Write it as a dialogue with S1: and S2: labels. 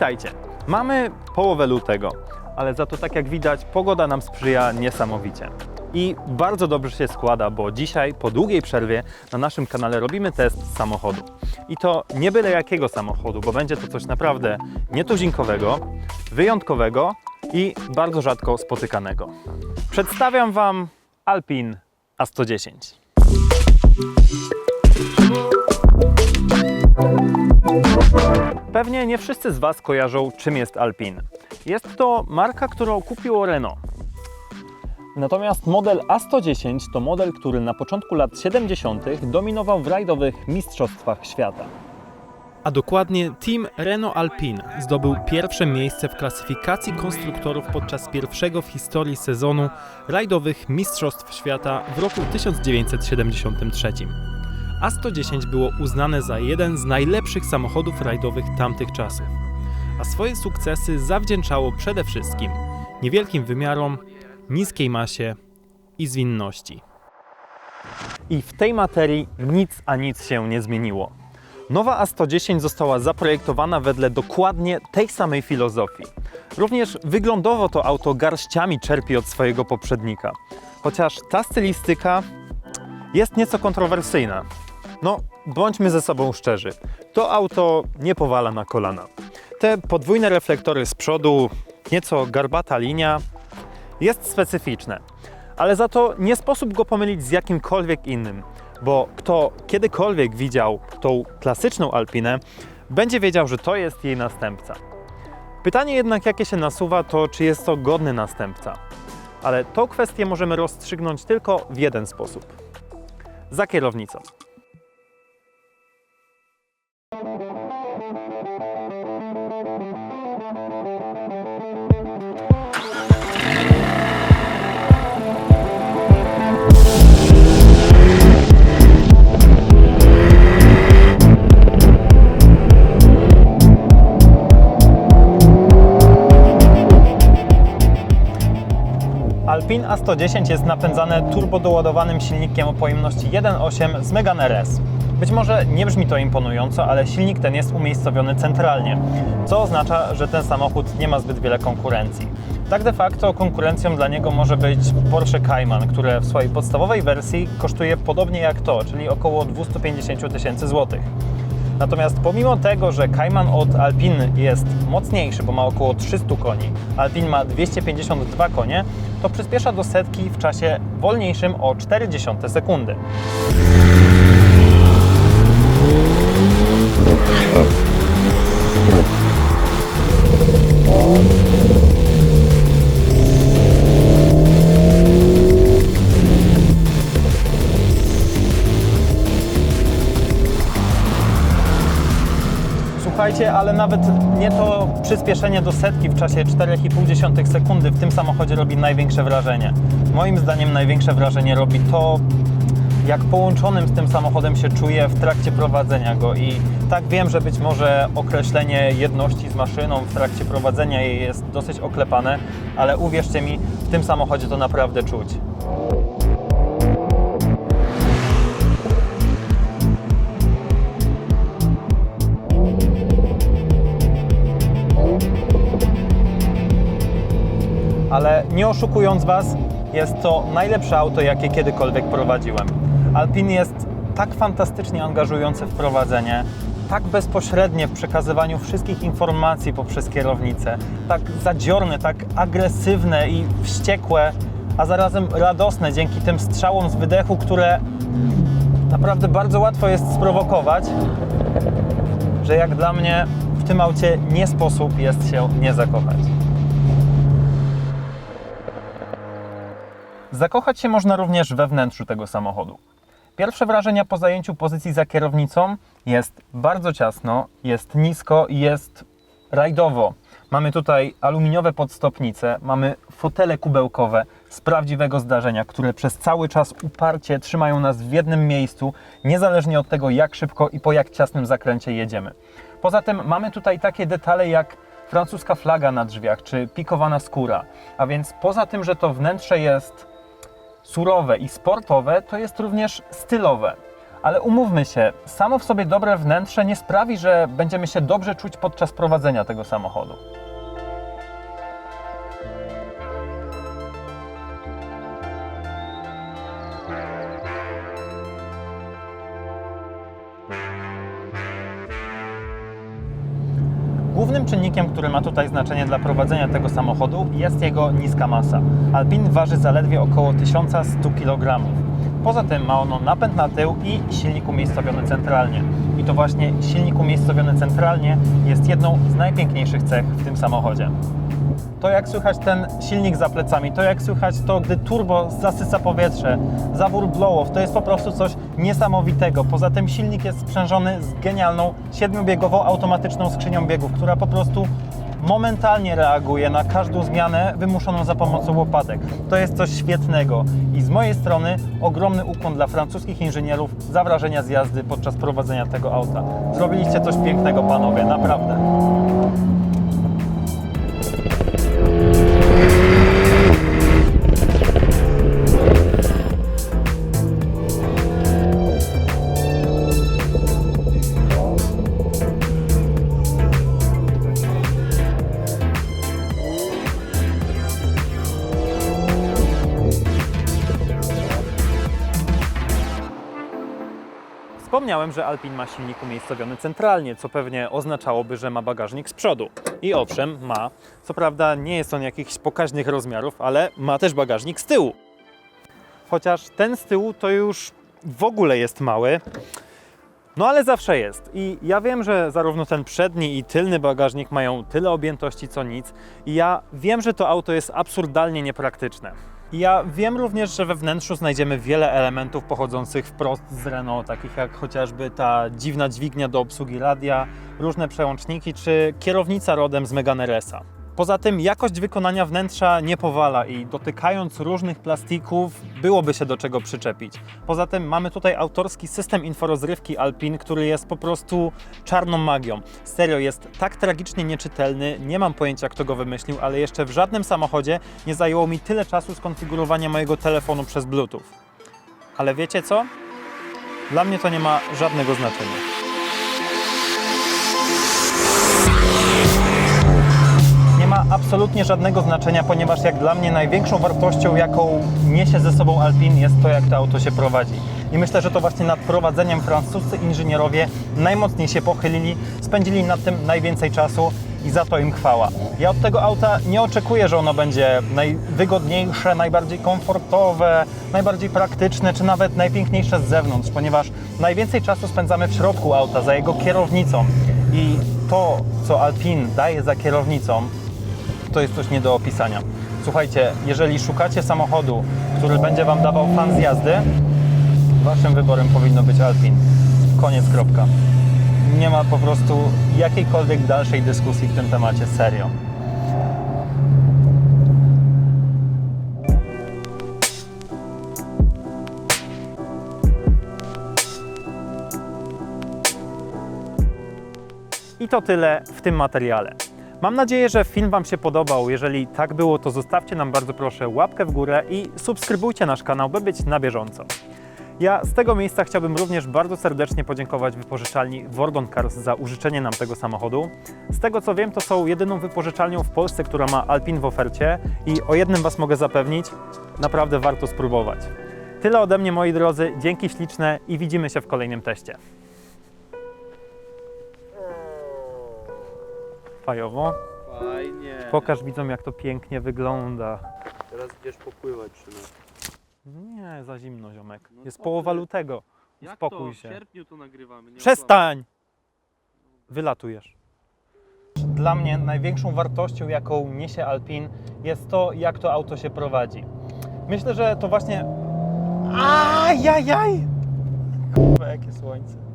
S1: Witajcie. Mamy połowę lutego, ale za to tak jak widać pogoda nam sprzyja niesamowicie. I bardzo dobrze się składa, bo dzisiaj po długiej przerwie na naszym kanale robimy test samochodu. I to nie byle jakiego samochodu, bo będzie to coś naprawdę nietuzinkowego, wyjątkowego i bardzo rzadko spotykanego. Przedstawiam Wam Alpin A110. Pewnie nie wszyscy z Was kojarzą, czym jest Alpine. Jest to marka, którą kupiło Renault. Natomiast model A110 to model, który na początku lat 70. dominował w rajdowych mistrzostwach świata.
S2: A dokładnie Team Renault Alpine zdobył pierwsze miejsce w klasyfikacji konstruktorów podczas pierwszego w historii sezonu rajdowych Mistrzostw Świata w roku 1973. A110 było uznane za jeden z najlepszych samochodów rajdowych tamtych czasów, a swoje sukcesy zawdzięczało przede wszystkim niewielkim wymiarom, niskiej masie i zwinności.
S1: I w tej materii nic a nic się nie zmieniło. Nowa A110 została zaprojektowana wedle dokładnie tej samej filozofii. Również wyglądowo to auto garściami czerpie od swojego poprzednika. Chociaż ta stylistyka jest nieco kontrowersyjna. No, bądźmy ze sobą szczerzy. To auto nie powala na kolana. Te podwójne reflektory z przodu, nieco garbata linia, jest specyficzne. Ale za to nie sposób go pomylić z jakimkolwiek innym, bo kto kiedykolwiek widział tą klasyczną Alpinę, będzie wiedział, że to jest jej następca. Pytanie jednak, jakie się nasuwa, to czy jest to godny następca. Ale tą kwestię możemy rozstrzygnąć tylko w jeden sposób. Za kierownicą. Alpine A110 jest napędzane turbodoładowanym silnikiem o pojemności 1.8 z Megane RS. Być może nie brzmi to imponująco, ale silnik ten jest umiejscowiony centralnie, co oznacza, że ten samochód nie ma zbyt wiele konkurencji. Tak de facto konkurencją dla niego może być Porsche Cayman, które w swojej podstawowej wersji kosztuje podobnie jak to, czyli około 250 000 tysięcy złotych. Natomiast pomimo tego, że Cayman od Alpine jest mocniejszy, bo ma około 300 koni, Alpine ma 252 konie, to przyspiesza do setki w czasie wolniejszym o 0,4 sekundy. Słuchajcie, ale nawet nie to przyspieszenie do setki w czasie 4,5 sekundy w tym samochodzie robi największe wrażenie. Moim zdaniem największe wrażenie robi to, jak połączonym z tym samochodem się czuję w trakcie prowadzenia go. I tak wiem, że być może określenie jedności z maszyną w trakcie prowadzenia jej jest dosyć oklepane, ale uwierzcie mi, w tym samochodzie to naprawdę czuć. Ale nie oszukując Was, jest to najlepsze auto, jakie kiedykolwiek prowadziłem. Alpine jest tak fantastycznie angażujące w prowadzenie, tak bezpośrednie w przekazywaniu wszystkich informacji poprzez kierownicę, tak zadziorne, tak agresywne i wściekłe, a zarazem radosne dzięki tym strzałom z wydechu, które naprawdę bardzo łatwo jest sprowokować, że jak dla mnie w tym aucie nie sposób jest się nie zakochać. Zakochać się można również we wnętrzu tego samochodu. Pierwsze wrażenia po zajęciu pozycji za kierownicą jest bardzo ciasno, jest nisko i jest rajdowo. Mamy tutaj aluminiowe podstopnice, mamy fotele kubełkowe z prawdziwego zdarzenia, które przez cały czas uparcie trzymają nas w jednym miejscu, niezależnie od tego, jak szybko i po jak ciasnym zakręcie jedziemy. Poza tym mamy tutaj takie detale jak francuska flaga na drzwiach czy pikowana skóra. A więc poza tym, że to wnętrze jest surowe i sportowe, to jest również stylowe. Ale umówmy się, samo w sobie dobre wnętrze nie sprawi, że będziemy się dobrze czuć podczas prowadzenia tego samochodu. Ma tutaj znaczenie dla prowadzenia tego samochodu jest jego niska masa. Alpin waży zaledwie około 1100 kg. Poza tym ma ono napęd na tył i silnik umiejscowiony centralnie. I to właśnie silnik umiejscowiony centralnie jest jedną z najpiękniejszych cech w tym samochodzie. To jak słychać ten silnik za plecami, to jak słychać to, gdy turbo zasysa powietrze, zawór blow-off, to jest po prostu coś niesamowitego. Poza tym silnik jest sprzężony z genialną, siedmiobiegową automatyczną skrzynią biegów, która po prostu momentalnie reaguje na każdą zmianę wymuszoną za pomocą łopatek. To jest coś świetnego i z mojej strony ogromny ukłon dla francuskich inżynierów za wrażenia z jazdy podczas prowadzenia tego auta. Zrobiliście coś pięknego, panowie, naprawdę. Wspomniałem, że Alpin ma silnik umiejscowiony centralnie, co pewnie oznaczałoby, że ma bagażnik z przodu. I owszem, ma. Co prawda nie jest on jakichś pokaźnych rozmiarów, ale ma też bagażnik z tyłu. Chociaż ten z tyłu to już w ogóle jest mały. No ale zawsze jest. I ja wiem, że zarówno ten przedni i tylny bagażnik mają tyle objętości co nic. I ja wiem, że to auto jest absurdalnie niepraktyczne. Ja wiem również, że we wnętrzu znajdziemy wiele elementów pochodzących wprost z Renault, takich jak chociażby ta dziwna dźwignia do obsługi radia, różne przełączniki czy kierownica rodem z Megane RS-a. Poza tym jakość wykonania wnętrza nie powala i dotykając różnych plastików byłoby się do czego przyczepić. Poza tym mamy tutaj autorski system inforozrywki Alpin, który jest po prostu czarną magią. Serio, jest tak tragicznie nieczytelny, nie mam pojęcia kto go wymyślił, ale jeszcze w żadnym samochodzie nie zajęło mi tyle czasu skonfigurowania mojego telefonu przez Bluetooth. Ale wiecie co? Dla mnie to nie ma żadnego znaczenia. Absolutnie żadnego znaczenia, ponieważ jak dla mnie największą wartością, jaką niesie ze sobą Alpin, jest to, jak to auto się prowadzi. I myślę, że to właśnie nad prowadzeniem francuscy inżynierowie najmocniej się pochylili, spędzili nad tym najwięcej czasu i za to im chwała. Ja od tego auta nie oczekuję, że ono będzie najwygodniejsze, najbardziej komfortowe, najbardziej praktyczne, czy nawet najpiękniejsze z zewnątrz, ponieważ najwięcej czasu spędzamy w środku auta, za jego kierownicą. I to, co Alpin daje za kierownicą, to jest coś nie do opisania. Słuchajcie, jeżeli szukacie samochodu, który będzie Wam dawał fan z jazdy, Waszym wyborem powinno być Alpin. Koniec, kropka. Nie ma po prostu jakiejkolwiek dalszej dyskusji w tym temacie, serio. I to tyle w tym materiale. Mam nadzieję, że film Wam się podobał. Jeżeli tak było, to zostawcie nam bardzo proszę łapkę w górę i subskrybujcie nasz kanał, by być na bieżąco. Ja z tego miejsca chciałbym również bardzo serdecznie podziękować wypożyczalni Wordon Cars za użyczenie nam tego samochodu. Z tego co wiem, to są jedyną wypożyczalnią w Polsce, która ma Alpin w ofercie i o jednym Was mogę zapewnić, naprawdę warto spróbować. Tyle ode mnie moi drodzy, dzięki śliczne i widzimy się w kolejnym teście. Fajowo.
S3: Fajnie.
S1: Pokaż widzom jak to pięknie wygląda.
S3: Teraz idziesz popływać czy.
S1: Nie, za zimno ziomek.
S3: No
S1: Jest
S3: co
S1: połowa
S3: ty?
S1: lutego.
S3: Jak
S1: Uspokój
S3: to?
S1: się.
S3: W sierpniu to nagrywamy. Nie
S1: Przestań! Wylatujesz. Dla mnie największą wartością, jaką niesie Alpin, jest to, jak to auto się prowadzi. Myślę, że to właśnie. Ajajaj! Kurwa, jakie słońce.